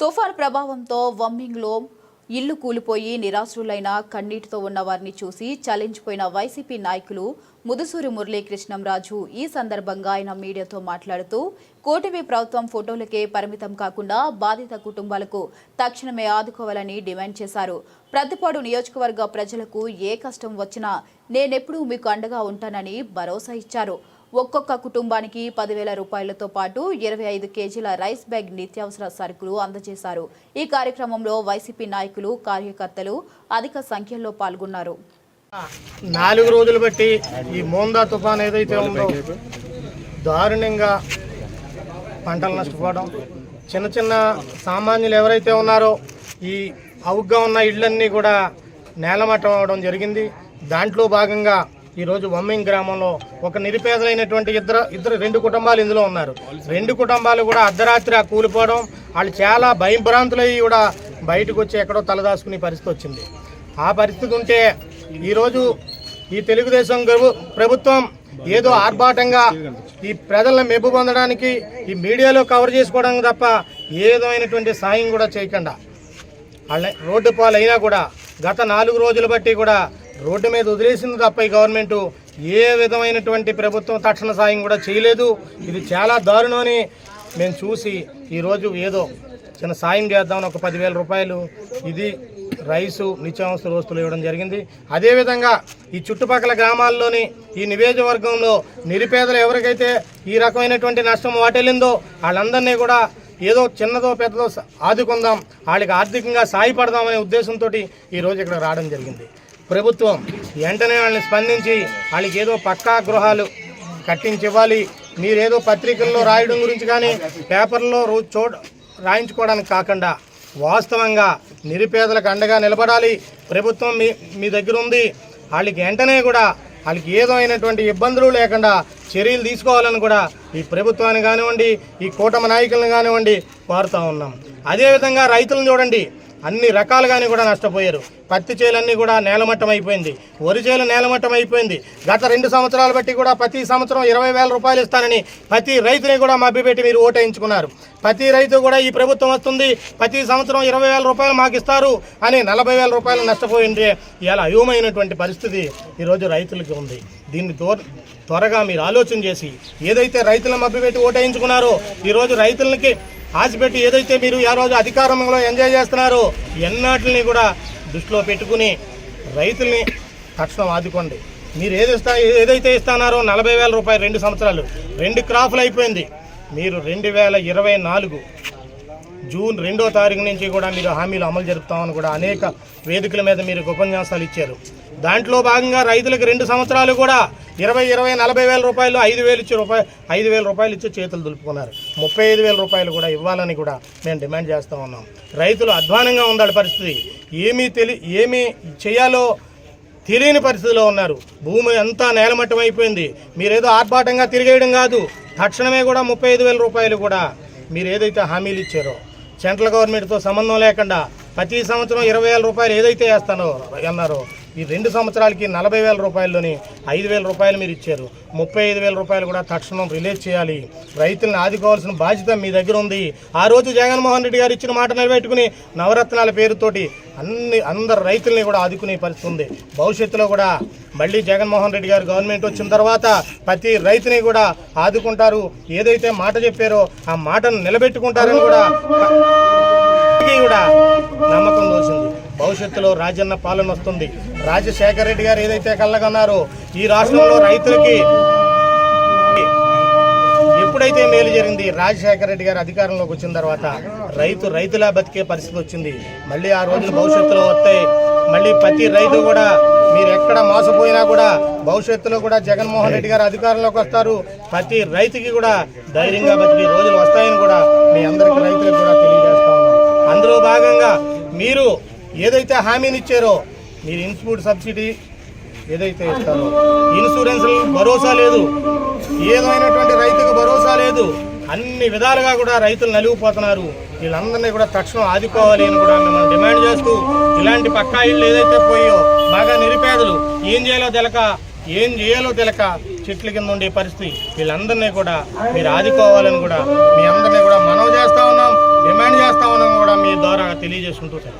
తుఫాన్ ప్రభావంతో వమ్మింగ్లో ఇల్లు కూలిపోయి నిరాశ్రులైన కన్నీటితో ఉన్న వారిని చూసి చలించిపోయిన వైసీపీ నాయకులు ముదుసూరి మురళీకృష్ణంరాజు ఈ సందర్భంగా ఆయన మీడియాతో మాట్లాడుతూ కూటమి ప్రభుత్వం ఫోటోలకే పరిమితం కాకుండా బాధిత కుటుంబాలకు తక్షణమే ఆదుకోవాలని డిమాండ్ చేశారు. ప్రతిపాడు నియోజకవర్గ ప్రజలకు ఏ కష్టం వచ్చినా నేనెప్పుడూ మీకు అండగా ఉంటానని భరోసా ఇచ్చారు. ఒక్కొక్క కుటుంబానికి పదివేల రూపాయలతో పాటు ఇరవై ఐదు కేజీల రైస్ బ్యాగ్ నిత్యావసర సరుకులు అందజేశారు. ఈ కార్యక్రమంలో వైసీపీ నాయకులు కార్యకర్తలు అధిక సంఖ్యలో పాల్గొన్నారు. నాలుగు రోజులు బట్టి ఈ మోందా తుఫాన్ ఏదైతే ఉందో దారుణంగా పంటలు నష్టపోవడం చిన్న చిన్న సామాన్యులు ఎవరైతే ఉన్నారో ఈ అవుగ్గా ఉన్న ఇళ్ళన్నీ కూడా నేలమట్టం అవడం జరిగింది. దాంట్లో భాగంగా ఈరోజు వమ్మింగ్ గ్రామంలో ఒక నిరుపేదలైనటువంటి ఇద్దరు ఇద్దరు రెండు కుటుంబాలు ఇందులో ఉన్నారు. రెండు కుటుంబాలు కూడా అర్ధరాత్రి ఆ కూలిపోవడం వాళ్ళు చాలా భయభ్రాంతులయ్యి కూడా బయటకు వచ్చి ఎక్కడో తలదాచుకునే పరిస్థితి వచ్చింది. ఆ పరిస్థితి ఉంటే ఈరోజు ఈ తెలుగుదేశం ప్రభుత్వం ఏదో ఆర్భాటంగా ఈ ప్రజలను మెప్పు పొందడానికి ఈ మీడియాలో కవర్ చేసుకోవడం తప్ప ఏదైనటువంటి సాయం కూడా చేయకుండా వాళ్ళ రోడ్డు పాలు అయినా కూడా గత నాలుగు రోజులు బట్టి కూడా రోడ్డు మీద వదిలేసింది తప్ప ఈ గవర్నమెంట్ ఏ విధమైనటువంటి ప్రభుత్వం తక్షణ సాయం కూడా చేయలేదు. ఇది చాలా దారుణమని మేము చూసి ఈరోజు ఏదో చిన్న సాయం చేద్దామని ఒక పదివేల రూపాయలు ఇది రైసు నిత్యావసర వస్తువులు ఇవ్వడం జరిగింది. అదేవిధంగా ఈ చుట్టుపక్కల గ్రామాల్లోని ఈ నియోజకవర్గంలో నిరుపేదలు ఎవరికైతే ఈ రకమైనటువంటి నష్టం వాటిల్లిందో వాళ్ళందరినీ కూడా ఏదో చిన్నదో పెద్దదో ఆదుకుందాం వాళ్ళకి ఆర్థికంగా సాయపడదామనే ఉద్దేశంతో ఈరోజు ఇక్కడ రావడం జరిగింది. ప్రభుత్వం వెంటనే వాళ్ళని స్పందించి వాళ్ళకి ఏదో పక్కా గృహాలు కట్టించి ఇవ్వాలి మీరేదో పత్రికల్లో రాయడం గురించి కానీ పేపర్లో రోజు చూ రాయించుకోవడానికి కాకుండా వాస్తవంగా నిరుపేదలకు అండగా నిలబడాలి. ప్రభుత్వం మీ మీ దగ్గర ఉంది. వాళ్ళకి వెంటనే కూడా వాళ్ళకి ఏదో అయినటువంటి ఇబ్బందులు లేకుండా చర్యలు తీసుకోవాలని కూడా ఈ ప్రభుత్వాన్ని కానివ్వండి ఈ కూటమి నాయకులను కానివ్వండి కోరుతూ ఉన్నాం. అదేవిధంగా రైతులను చూడండి. అన్ని రకాలుగానే కూడా నష్టపోయారు. పత్తి చేలన్నీ కూడా నేలమట్టం అయిపోయింది వరి చేలు నేలమట్టం అయిపోయింది గత రెండు సంవత్సరాలు బట్టి కూడా ప్రతి సంవత్సరం ఇరవై వేల రూపాయలు ఇస్తానని ప్రతి రైతుని కూడా మభ్యపెట్టి మీరు ఓటేయించుకున్నారు. ప్రతి రైతు కూడా ఈ ప్రభుత్వం వస్తుంది. ప్రతి సంవత్సరం ఇరవై వేల రూపాయలు మాకు ఇస్తారు అని నలభై వేల రూపాయలు నష్టపోయింది ఇలా అయోమైనటువంటి పరిస్థితి ఈరోజు రైతులకు ఉంది. దీన్ని త్వర త్వరగా మీరు ఆలోచన చేసి ఏదైతే రైతులను మభ్యపెట్టి ఓటేయించుకున్నారో ఈరోజు రైతులకి ఆశపెట్టి ఏదైతే మీరు ఏ రోజు అధికారంలో ఎంజాయ్ చేస్తున్నారో ఎన్నాటిని కూడా దృష్టిలో పెట్టుకుని రైతుల్ని తక్షణం ఆదుకోండి. మీరు ఏది ఇస్తా ఏదైతే ఇస్తున్నారో నలభై వేల రూపాయలు రెండు సంవత్సరాలు రెండు క్రాఫ్లు అయిపోయింది. మీరు రెండు వేల ఇరవై నాలుగు జూన్ రెండో తారీఖు నుంచి కూడా మీరు హామీలు అమలు జరుపుతామని కూడా అనేక వేదికల మీద మీరు ఉపన్యాసాలు ఇచ్చారు. దాంట్లో భాగంగా రైతులకు రెండు సంవత్సరాలు కూడా ఇరవై ఇరవై నలభై వేల రూపాయలు ఐదు వేలు ఇచ్చి రూపాయలు ఐదు వేల రూపాయలు ఇచ్చి చేతులు దులుపుకున్నారు. ముప్పై ఐదు వేల రూపాయలు కూడా ఇవ్వాలని కూడా మేము డిమాండ్ చేస్తూ ఉన్నాం. రైతులు అధ్వానంగా ఉండాలి పరిస్థితి. ఏమీ తెలి ఏమీ చేయాలో తెలియని పరిస్థితిలో ఉన్నారు. భూమి అంతా నేలమట్టం అయిపోయింది. మీరేదో ఆర్భాటంగా తిరిగేయడం కాదు. తక్షణమే కూడా ముప్పై ఐదు వేల రూపాయలు కూడా మీరు ఏదైతే హామీలు ఇచ్చారో సెంట్రల్ గవర్నమెంట్తో సంబంధం లేకుండా ప్రతి సంవత్సరం ఇరవై వేల రూపాయలు ఏదైతే వేస్తానో అన్నారో ఈ రెండు సంవత్సరాలకి నలభై వేల రూపాయల్లోని ఐదు వేల రూపాయలు మీరు ఇచ్చారు. ముప్పై ఐదు వేల రూపాయలు కూడా తక్షణం రిలీజ్ చేయాలి. రైతులను ఆదుకోవాల్సిన బాధ్యత మీ దగ్గర ఉంది. ఆ రోజు జగన్మోహన్ రెడ్డి గారు ఇచ్చిన మాట నిలబెట్టుకుని నవరత్నాల పేరుతోటి అన్ని అందరు రైతుల్ని కూడా ఆదుకునే పరిస్థితి ఉంది. భవిష్యత్తులో కూడా మళ్ళీ జగన్మోహన్ రెడ్డి గారు గవర్నమెంట్ వచ్చిన తర్వాత ప్రతి రైతుని కూడా ఆదుకుంటారు. ఏదైతే మాట చెప్పారో ఆ మాటను నిలబెట్టుకుంటారని కూడా కూడా నమ్మకం దోసింది భవిష్యత్తులో రాజన్న పాలన వస్తుంది. రాజశేఖర రెడ్డి గారు ఏదైతే కళ్ళగన్నారో ఈ రాష్ట్రంలో రైతులకి ఎప్పుడైతే మేలు జరిగింది రాజశేఖర రెడ్డి గారు అధికారంలోకి వచ్చిన తర్వాత రైతు రైతులా బతికే పరిస్థితి వచ్చింది. మళ్ళీ ఆ రోజులు భవిష్యత్తులో వస్తాయి మళ్ళీ ప్రతి రైతు కూడా మీరు ఎక్కడ మోసపోయినా కూడా భవిష్యత్తులో కూడా జగన్మోహన్ రెడ్డి గారు అధికారంలోకి వస్తారు. ప్రతి రైతుకి కూడా ధైర్యంగా బతికే రోజులు వస్తాయని కూడా మీ అందరికీ రైతులకు కూడా తెలియజేస్తా ఉన్నాం. అందులో భాగంగా మీరు ఏదైతే హామీని ఇచ్చారో మీరు ఇన్స్పూట్ సబ్సిడీ ఏదైతే ఇస్తారో ఇన్సూరెన్స్ భరోసా లేదు. ఏదైనటువంటి రైతుకు భరోసా లేదు. అన్ని విధాలుగా కూడా రైతులు నలిగిపోతున్నారు. వీళ్ళందరినీ కూడా తక్షణం ఆదుకోవాలి అని కూడా మనం డిమాండ్ చేస్తూ ఇలాంటి పక్కా ఇళ్ళు ఏదైతే పోయో బాగా నిరుపేదలు ఏం చేయాలో తెలక ఏం చేయాలో తెలక చెట్ల కింద ఉండే పరిస్థితి వీళ్ళందరినీ కూడా మీరు ఆదుకోవాలని కూడా మీ అందరినీ కూడా మనం చేస్తా ఉన్నాం డిమాండ్ చేస్తా ఉన్నాం కూడా మీ ద్వారా తెలియజేసుకుంటూ సార్